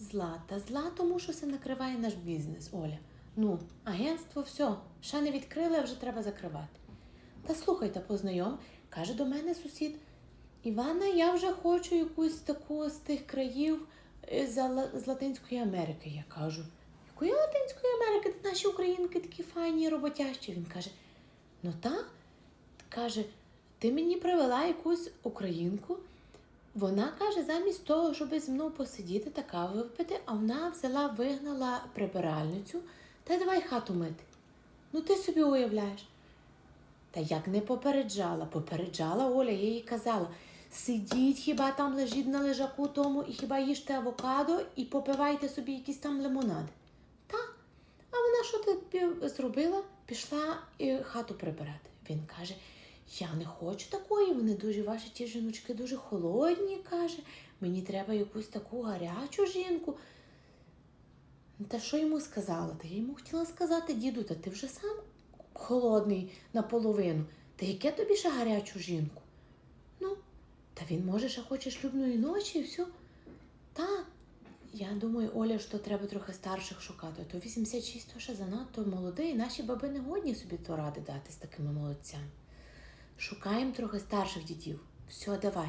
Зла, та зла, тому що це накриває наш бізнес, Оля. Ну, агентство, все, ще не відкрили, а вже треба закривати. Та слухайте, познайом, каже до мене сусід. Івана, я вже хочу якусь таку з тих країв е, з Латинської Америки. Я кажу, якої Латинської Америки? Та Наші українки такі файні, роботящі. Він каже, ну та, каже, ти мені привела якусь українку. Вона каже, замість того, щоб зі мною посидіти та каву випити, а вона взяла, вигнала прибиральницю та давай хату мити. Ну ти собі уявляєш. Та як не попереджала, попереджала Оля, я їй казала, сидіть хіба там лежіть на лежаку тому і хіба їжте авокадо і попивайте собі якісь там лимонади. Та, а вона що ти зробила? Пішла і хату прибирати. Він каже: я не хочу такої, вони дуже ваші ті жіночки дуже холодні, каже. Мені треба якусь таку гарячу жінку. Ну, Та що йому сказала? Та я йому хотіла сказати, діду, та ти вже сам холодний наполовину. Та яке тобі ще гарячу жінку? Ну, та він може ще хоче шлюбної ночі і все. Та, я думаю, Оля, що треба трохи старших шукати. То 86 то ще занадто молодий, наші баби не годні собі то ради дати з такими молодцями. Шукаємо трохи старших дітів. Все, давай.